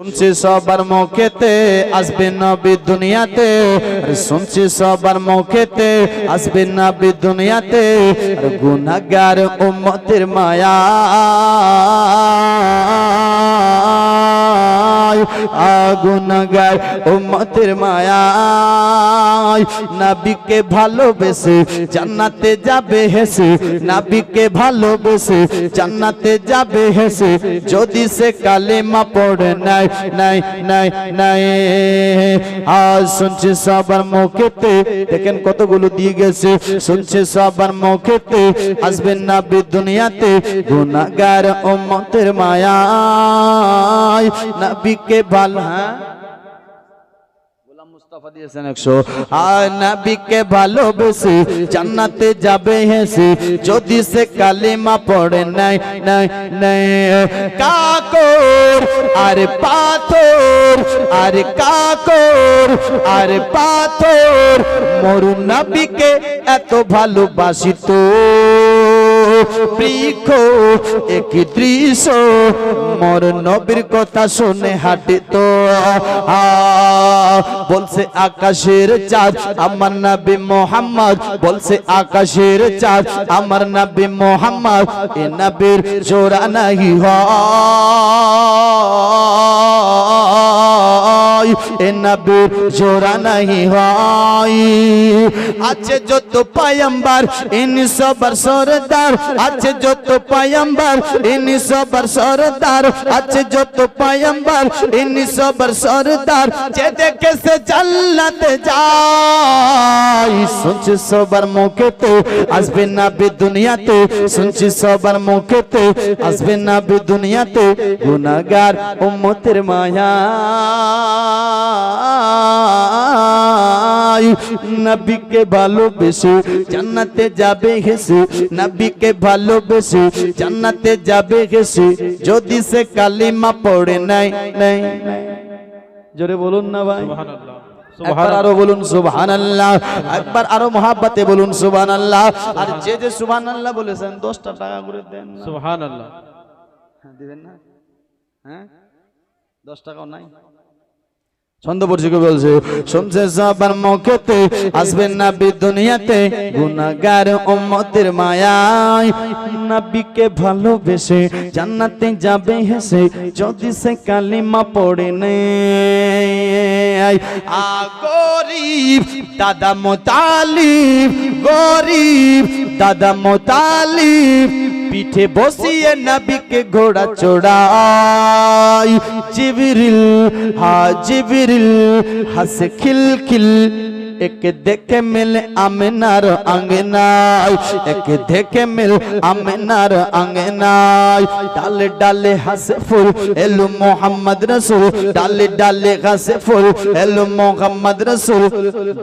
শুনছি সবার মুখেতে আসবে নবী দুনিয়াতে। শুনছি সবার মুখেতে আসবে নবী দুনিয়াতে। আর গুনাহগার উম্মতের মায়া। আগুনাগার উম্মতের মায়ায়। নাবিকে ভালোবেসে জান্নাতে যাবে হেসে। নাবিকে ভালোবেসে জান্নাতে যাবে হেসে। যদি সে কালেমা পড়ে, নাই নাই নাই নাই। আজ শুনছে সবার মুখেতে, দেখেন কতগুলো দিয়ে গেছে। শুনছে সবার মুখেতে আসবেন নাবি দুনিয়াতে। গুনাগার উম্মতের মায়ায়। নাবিকে হ্যাঁ? জান্নাতে যাবে হেসে, যদি সে কালিমা পড়ে, নাই কাকর, আরে পাথর, আরে কাকর, আরে পাথর। মরু নাবিকে এত ভালোবাসিত বৃক্ষ এক দৃশ্য। মোর নবীর কথা শুনে হাঁটিত। বলছে আকাশের চাঁদ, আমার নবী মোহাম্মদ। বলছে আকাশের চাঁদ, আমার নবী মোহাম্মদ। এ নবীর জোড়া নাহি হয়। এ নবীর জোড়া নাহি হয়। আছে যত পায়ম্বার ইনি সবার সরদার। আছে যত পায়ম্বার ইনি সবার সরদার। আছে যত পায়ম্বার ইনি সবার সরদার। যে দেখে সে জান্নাতে যায়। শুনছি সবার মুখেতে আসবে না বে দুনিয়াতে। শুনছি সবার মুখেতে আসবে না বে দুনিয়াতে। গুনাহগার উম্মতের মায়া। নবীকে ভালোবেসে জান্নাতে যাবে হেসে। নবীকে ভালোবেসে জান্নাতে যাবে হেসে। যদি সে কালিমা পড়ে নাই নাই জোরে বলুন না ভাই। একবার আরও বলুন সুবহানাল্লাহ। একবার আরও মহাব্বতে বলুন সুবহানাল্লাহ। আর যে যে সুবহানাল্লাহ বলেছেন 10টা টাকা করে দেন। সুবহান আল্লাহ হ্যাঁ, দিবেন না? হ্যাঁ? দশ টাকাও নাই? ছন্দ পড়ছি কে বলছে, শুনছে সবার মুখেতে আসবেন না দুনিয়াতে, গুনাহগার উম্মতের মায়ায়। নবীকে ভালোবেসে জান্নাতে যাবে হেসে, যদি সে কালিমা পড়ে আ গরিব, দাদা মোতালিব, গরিব, দাদা মোতালিব পিঠে বসিয়ে নাবিকে ঘোড়া চড়াই। জিবিরিল হা জিবিরিল হাসে খিল খিল এক দেখে মিল আমিনার আঙ্গনাই এক দেখে মিল আমিনার আঙ্গনাই ডালে ডালে হাসে ফুল এলো মোহাম্মদ রসুল ডালে ডালে হাসে ফুল এলো মোহাম্মদ রসুল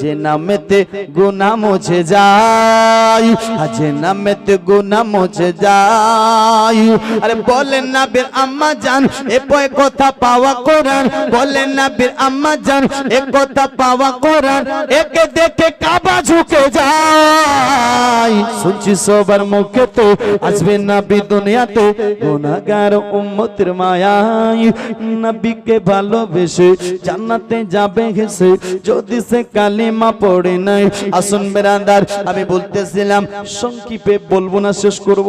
যে নামেতে গুনাহ মুছে যায় যে নামেতে গুনাহ মুছে যায় আরে বলেন না বীর আম্মা জান এ পয় কথা পাওয়া কোরআন বলেন না বীর আম্মা জান এ কথা পাওয়া কোরআন একে দেখে কাবা ঝুঁকে যায়। শুনছি সবার মুখেতে আসবে নবী দুনিয়াতে, গুনাহগার উম্মতের মায়ায়। নবীকে ভালোবেসে জান্নাতে যাবে ঘেসে যদি সে কালিমা পড়ে নাই। আসুন বেরান্দার আমি বলতেছিলাম, সংক্ষিপে বলব না, শেষ করব।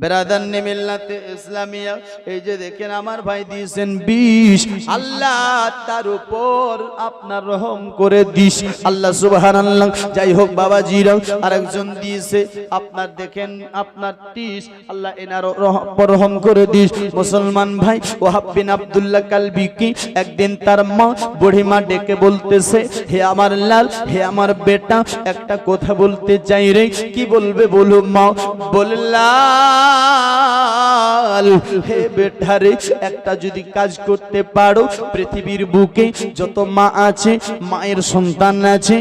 বেরাদান মিল্লাতে ইসলামিয়া। এই যে দেখেন আমার ভাই দিয়েছেন বিষ আল্লাহ তার উপর আপনার রহম করে দিস। আল্লাহ যাই হোক আরেকজন দিয়েছে। আপনার দেখেন, আপনার আল্লাহ এনার করে মুসলমান ভাই ওহাব বিন আব্দুল্লাহ কালবিকি একদিন তার মা বুড়িমা ডেকে বলতেছে, হে আমার লাল, হে আমার বেটা, একটা কথা বলতে চাই রে। কি বলবে বলো মা? বললাম লাল হে বেটারে একটা যদি কাজ করতে পারো, পৃথিবীর বুকে যত মা আছে, মায়ের সন্তান আছে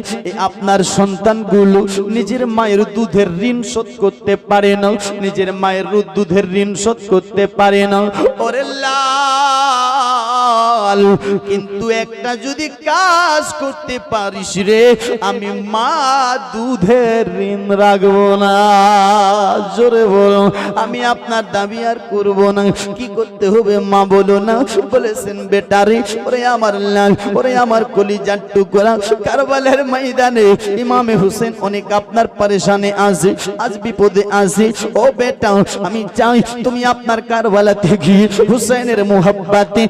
আপনার সন্তানগুলো নিজের মায়ের দুধের ঋণ শোধ করতে পারে না, নিজের মায়ের দুধের ঋণ শোধ করতে পারে না। ওরে লাল মাল কিন্তু একটা যদি কাজ করতে পারিস রে, আমি মা দুধের ঋণ রাখব না। জোরে বলো, আমি আপনার দাবি আর করব না। কি করতে হবে মা বলো না। বলেছেন বেটারে ওরে আমার লাল, ওরে আমার কলিজার টুকরা। কারবালের ময়দানে ইমামে হোসেন অনেক আপনার পরেশানে আছে, আজ বিপদে আছে। ও বেটা, আমি চাই তুমি আপনার কারবালা থেকে হুসেনের মোহাব্বাতে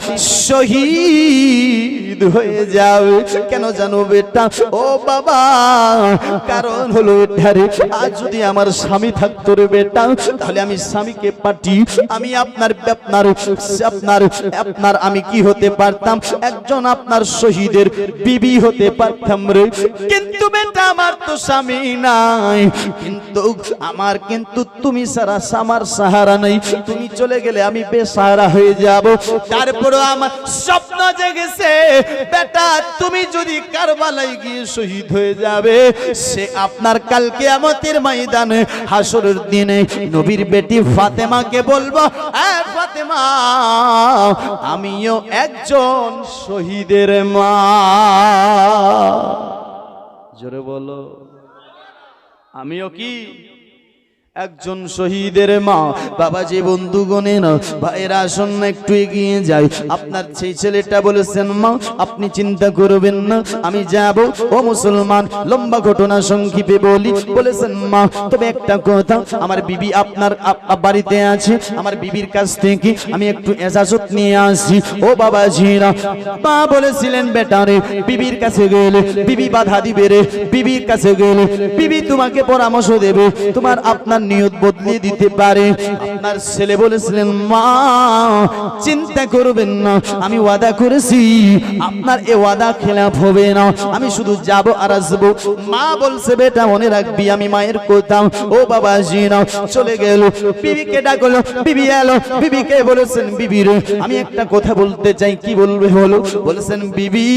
শহীদ হয়ে যাবে। কেন জানো বেটা? ও বাবা, কারণ হলো এটারে আজ যদি আমার স্বামী থাকতো রে বেটা, তাহলে আমি স্বামীকে পাঠি আমি আপনার আপনার আপনার আপনার আমি কি হতে পারতাম? একজন আপনার শহীদের বিবি হতে পারতাম রে। কিন্তু বেটা, আমার তো স্বামী নাই। কিন্তু আমার কিন্তু তুমি সারা আমার সাহারা নেই। তুমি চলে গেলে আমি বেসাহারা হয়ে যাব। তারপরে আমার স্বপ্ন জেগেছে, বেটা, তুমি যদি কারবালায় গিয়ে শহীদ হয়ে যাবে, সে আপনার কালকে আমাদের ময়দানে হাসরের দিনে নবীর বেটি ফাতেমাকে বলব ফাতেমা, আমিও একজন শহীদের মা। জোরে বলো, আমিও কি একজন শহীদের মা। বাবা যে বন্ধুগণে না ভাইয়েরা, আসুন একটু এগিয়ে যাই। আপনার সেই ছেলেটা বলেছেন, মা, আপনি চিন্তা করবেন না, আমি যাব। ও মুসলমান, লম্বা ঘটনা সংক্ষেপে বলি। বলেছেন, মা, তবে একটা কথা, আমার বিবি আপনার আপ- আপ- বাড়িতে আছে। আমার বিবির কাছ থেকে আমি একটু এজাজত নিয়ে আসি। ও বাবা ঝিরা মা বলেছিলেন বেটারে বিবির কাছে গেলে বিবি বাধা দিবে রে, বিবির কাছে গেলে বিবি তোমাকে পরামর্শ দেবে। তোমার আপনার নিয়ত বদলে দিতে পারে। আপনার ছেলে বলেছিলেন, মা, চিন্তা করবেন না, আমি ওয়াদা করেছি, আপনার এ ওয়াদা খেলাফ হবে না, আমি শুধু যাব আর আসব। মা বলছে, বেটা, মনে রাখবি, আমি মায়ের কোথাও ও বাবা জিনা চলে গেল, বিবিকে ডাকলো, বিবি এলো। বিবিকে বলেছেন, বিবি রে, আমি একটা কথা বলতে চাই, কি বলবে হলো বলেছেন, বিবি,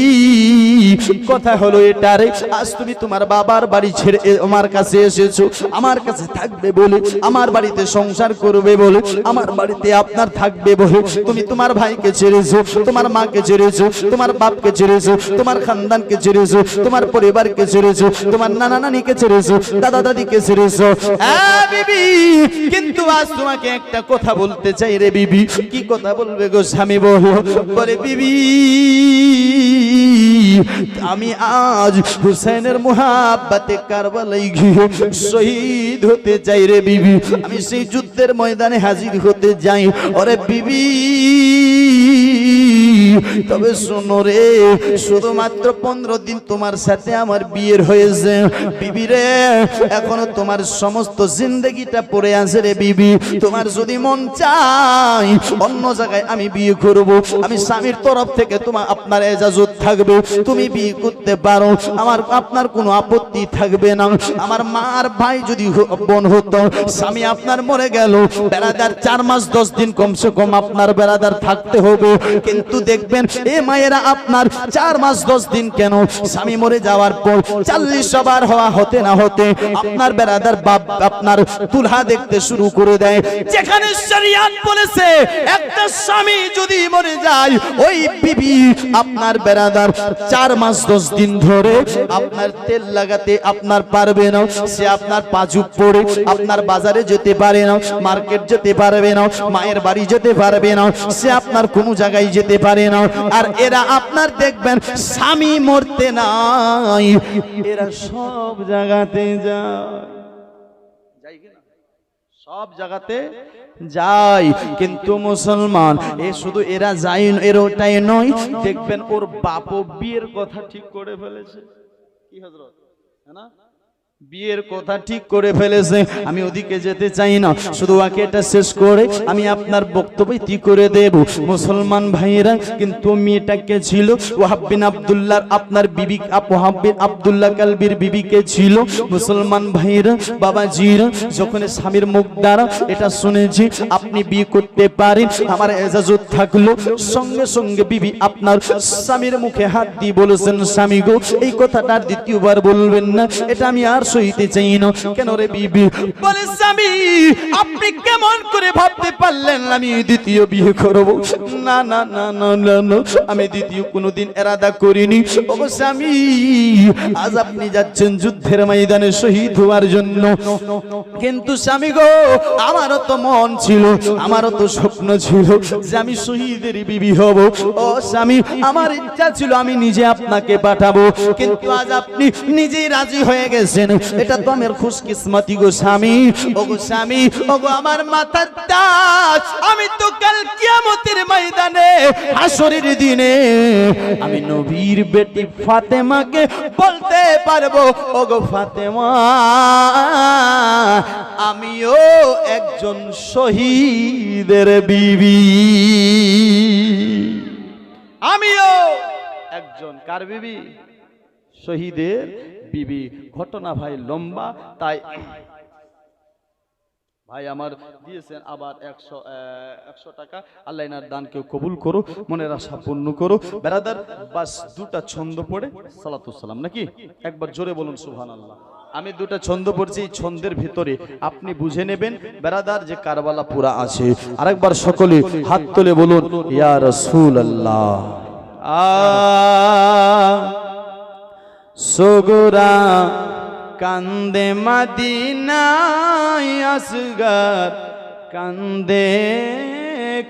কথা হলো এটারে আজ তুমি তোমার বাবার বাড়ি ছেড়ে আমার কাছে এসেছ, আমার কাছে থাকবে বলে, আমার বাড়িতে সংসার করবে বলে, আমার বাড়িতে আপনার থাকবে বলে, তুমি তোমার ভাইকে ছেড়েছো, তোমার মাকে ছেড়েছো, তোমার বাপকে ছেড়েছো, তোমার খানদানকে ছেড়েছো, তোমার পরিবারকে ছেড়েছো, তোমার নানা নানিকে ছেড়েছো। দাদা দাদিকে ছেড়েছো কিন্তু আজ তোমাকে একটা কথা বলতে চাই রে বিবি। কি কথা বলবে গো স্বামী বলো বলে, বিবি আমি আজ হুসেনের মোহাব্বাতে কারবালাই গিয়ে শহীদ হতে চাই রে বিবি। আমি সেই যুদ্ধের ময়দানে হাজির হতে যাই ওরে বিবি। তবে শোনো রে, শুধুমাত্র পনেরো দিন তোমার সাথে আমার বিয়ের হয়েছে। বিবি রে, এখনও তোমার সমস্ত জিন্দগিটা পড়ে আছে রে বিবি। তোমার যদি মন চাই অন্য জায়গায় আমি বিয়ে করব। আমি স্বামীর তরফ থেকে তোমার আপনার এজাজত থাকবে। তুমি বিয়ে করতে পারো। আমার, আপনার কোনো আপত্তি থাকবে না। আমার মা আর ভাই যদি বোন হতো, স্বামী আপনার মরে গেল। বেড়াদার চার মাস দশ দিন কমসে কম আপনার বেড়াদার থাকতে হবে। কিন্তু দেখবেন, এ মায়েরা আপনার চার মাস, দশ দিন কেন স্বামী মরে যাওয়ার পর চাল্লিশ সবার হওয়া হতে না হতে আপনার বেড়াদার বাপ আপনার তুলহা দেখতে শুরু করে দেয়। যেখানে বলেছে, একটা স্বামী যদি মরে যায়, ওই বিবি আপনার বেড়াদার চার মাস, দশ দিন ধরে আপনার তেল লাগাতে আপনার পারবে না। সে আপনার পাজুক পড়ে, আপনার বাজারে যেতে পারে না, মার্কেট যেতে পারবে না, মায়ের বাড়ি যেতে পারবে না, সে আপনার কোনো জায়গায় যেতে পারে না। আর এরা আপনার দেখবেন স্বামী মরতে নাই। এরা সব জায়গাতে যায়। সব জায়গাতে যাই কিন্তু মুসলমান, এ শুধু এরা যাই এর ওটাই নয়, দেখবেন ওর বাপও বিয়ের কথা ঠিক করে ফেলেছে। কি হজরত হ্যাঁ না? বিয়ের কথা ঠিক করে ফেলেছে আমি ওদিকে যেতে চাই না। শুধু আগে এটা শেষ করে আমি আপনার বক্তব্য কি করে দেব। মুসলমান ভাইয়েরা কিন্তু মেয়েটাকে ছিল? ওয়াহাবিন আব্দুল্লাহ আপনার বিবি ওয়াহাবিন আব্দুল্লাহ কালবির বিবিকে ছিল? মুসলমান ভাইয়েরা বাবা জিরা যখন স্বামীর মুখ দ্বারা এটা শুনেছি আপনি বিয়ে করতে পারেন আমার এজাজত থাকল। সঙ্গে সঙ্গে বিবি আপনার স্বামীর মুখে হাত দিয়ে বলেছেন স্বামী গো এই কথাটা দ্বিতীয়বার বলবেন না। এটা আমি আর সইতে চাই না কেন রে বিবি? বলে, স্বামী, আপনি কেমন করে ভাবতে পারলেন আমি দ্বিতীয় বিয়ে করব? না না না না না আমি দ্বিতীয় কোনোদিন এরাদা করিনি। ও স্বামী, আজ আপনি যাচ্ছেন যুদ্ধের ময়দানে শহীদ হওয়ার জন্য। কিন্তু স্বামী গো, আমারও তো মন ছিল, আমারও তো স্বপ্ন ছিল যে আমি শহীদের বিবি হব। ও স্বামী, আমার ইচ্ছা ছিল আমি নিজে আপনাকে পাঠাবো, কিন্তু আজ আপনি নিজেই রাজি হয়ে গেছেন। এটা তো আমার খুশকিসমতি গো স্বামী। ও গো স্বামী ও গো আমার মাথার তাজ আমি তো কাল কিয়ামতের ময়দানে হাসরের দিনে আমি নবীর বেটি ফাতেমাকে বলতে পারব ও গো ফাতেমা, আমিও একজন শহীদের বিবি। আমিও একজন কার বিবি? শহীদের বিবি, ঘটনা ভাই লম্বা, তাই ভাই আমার দিয়েছেন আবার একশো একশো টাকা। আল্লাহ এনার দান কেউ কবুল করো মনের আশা পূর্ণ করো বেড়াদার বাস দুটা ছন্দ পড়ে সালাতুসালাম নাকি? একবার জোরে বলুন সুহান আল্লাহ আমি দুটা ছন্দ পড়ছি, এই ছন্দের ভিতরে আপনি বুঝে নেবেন বেড়াদার যে কারবালা পুরা আছে। আরেকবার সকলে হাত তুলে বলুন, ইয়া রসুল আল্লাহ আ সগোরা কান্দে মাদিনায় আসগার কান্দে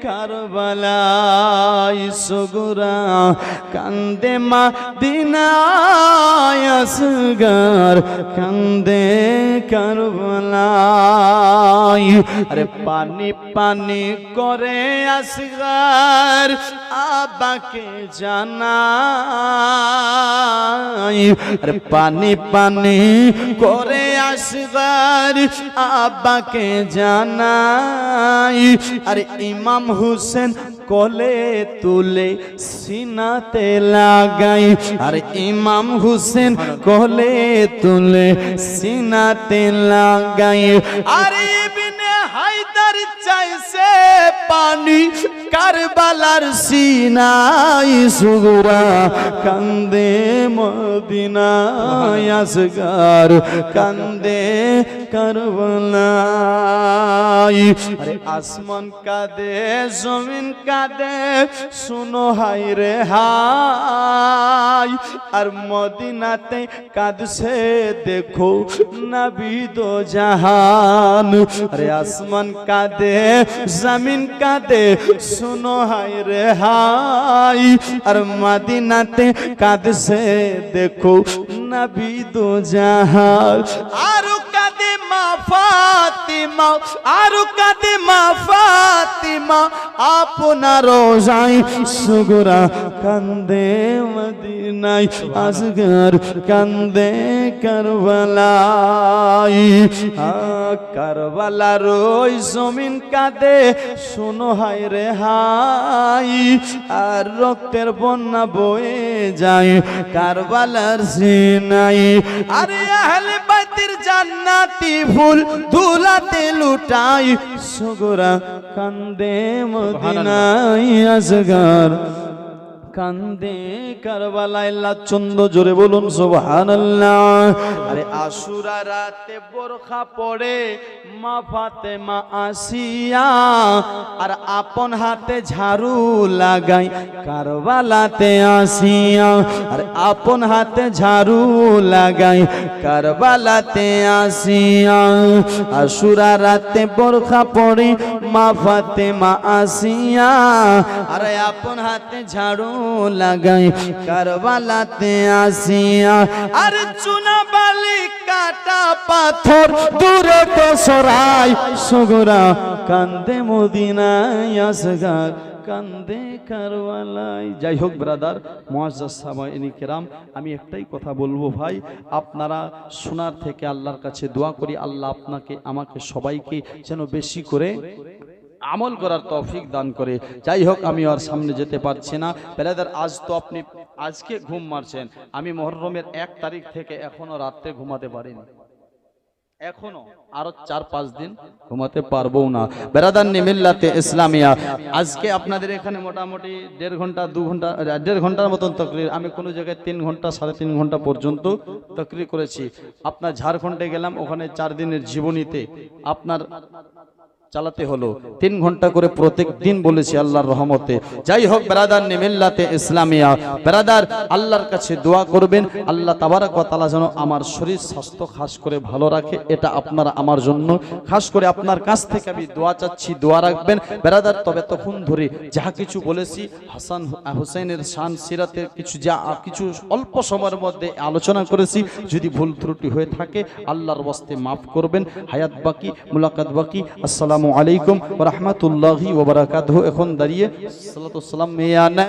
কারবালাই সগুরা কান্দে মাদিনায় আসগার কান্দে কারবালাই আরে পানি পানি করে আসগার আবাকে জানাই আরে পানি পানি করে আসগার আব্বাকে জানাই, আর ইমাম হুসেন কলে তুলে সিনাতে লাগাই, আর ইমাম হুসেন কলে তুলে সিনাতে লাগাই, আরে কারবালার সিনাই সুগুরা কান্দে মদিনায় আসগার কান্দে কারবালাই আরে আসমান কাদে, জমিন কাদে, শুনো হাই রে হাই। আর মদিনাতে কাঁদছে, দেখো নাবিদ জাহান। আরে আসমান কাঁদে, জমিন কাঁদে, শুনো হাই রে হাই আর মদিনাতে কাঁদছে দেখো নাবিদ জাহান আরও কাঁদে মা ফাতিমা আরও কাঁদে মা ফাতিমা আপনার যাই সুগুরা কান্দে মদিনাই আসগর কান্দে কারবালাই আ, কারবালার ওই জমিন কাঁদে। শোনো হাই রে হাই আর রক্তের বন্যা বয়ে যায় কারবালার সিনাই আরে আহলে বাইতের জান্নাতি ফুল ধুলাতে লুটাই সুগুরা কান্দে মদিনাই আসগর কান্দে কারবালায় লাচন্দ জোরে বলুন, সুবহানাল্লাহ। আরে আশুরা রাতে বোরখা পড়ে মা ফাতেমা আসিয়া, আর আপন হাতে ঝাড়ু লাগাই কারবালাতে আসিয়া, আর আপন হাতে ঝাড়ু লাগাই কারবালাতে আসিয়া। আশুরা রাতে বোরখা পড়ে মা ফাতেমা আসিয়া, আরে আপন হাতে ঝাড়ু লাগাই কারবালাতে আসিয়া। আর চুনা বালি কাটা পাথর দূরে তো সরাই সগরা কান্দে মদিনায় আসগার কান্দে কারবালাই যাই হোক ব্রাদার মুআজ্জাজ সামাইনি কেরাম, আমি একটাই কথা বলব ভাই, আপনারা শোনার থেকে আল্লাহর কাছে দোয়া করি, আল্লাহ আপনাকে, আমাকে সবাইকে যেন বেশি করে আমল করার তৌফিক দান করে। যাই হোক, আমি আর সামনে যেতে পারছি না। বেলাদার, আজ তো আপনি আজকে ঘুম মারছেন। আমি মহরমের এক তারিখ থেকে এখনও রাত্রে ঘুমাতে পারিনি। এখনও আরও চার পাঁচ দিন ঘুমাতে পারব না। বেরাদার নিমিল্লাতে ইসলামিয়া। আজকে আপনাদের এখানে মোটামুটি দেড় ঘণ্টা, দু ঘণ্টা দেড় ঘণ্টার মতন তকরির। আমি কোনো জায়গায় তিন ঘণ্টা, সাড়ে তিন ঘণ্টা পর্যন্ত তকরি করেছি। আপনার ঝাড়খণ্ডে গেলাম, ওখানে চার দিনের জীবনীতে আপনার চালাতে হলো। তিন ঘণ্টা করে প্রত্যেক দিন বলেছি আল্লাহর রহমতে। যাই হোক, বেরাদার নিমিল্লাতে ইসলামিয়া। বেরাদার, আল্লাহর কাছে দোয়া করবেন। আল্লাহ তাবারাক ওয়া যেন আমার শরীর স্বাস্থ্য খাস করে ভালো রাখে, এটা আপনারা আমার জন্য। খাস করে আপনার কাছ থেকে আমি দোয়া চাচ্ছি, দোয়া রাখবেন। বেরাদার, তবে তখন ধরে যাহা কিছু বলেছি, হাসান হুসেনের শান সিরাতে কিছু যা, কিছু অল্প সময়ের মধ্যে আলোচনা করেছি, যদি ভুল ত্রুটি হয়ে থাকে, আল্লাহর বস্তে মাফ করবেন। হায়াত বাকি, মুলাকাত বাকি। আসসালামু আলাইকুম ওয়া ওবরাকাত এখন দাঁড়িয়ে সালাতু সালাম মেয়ানা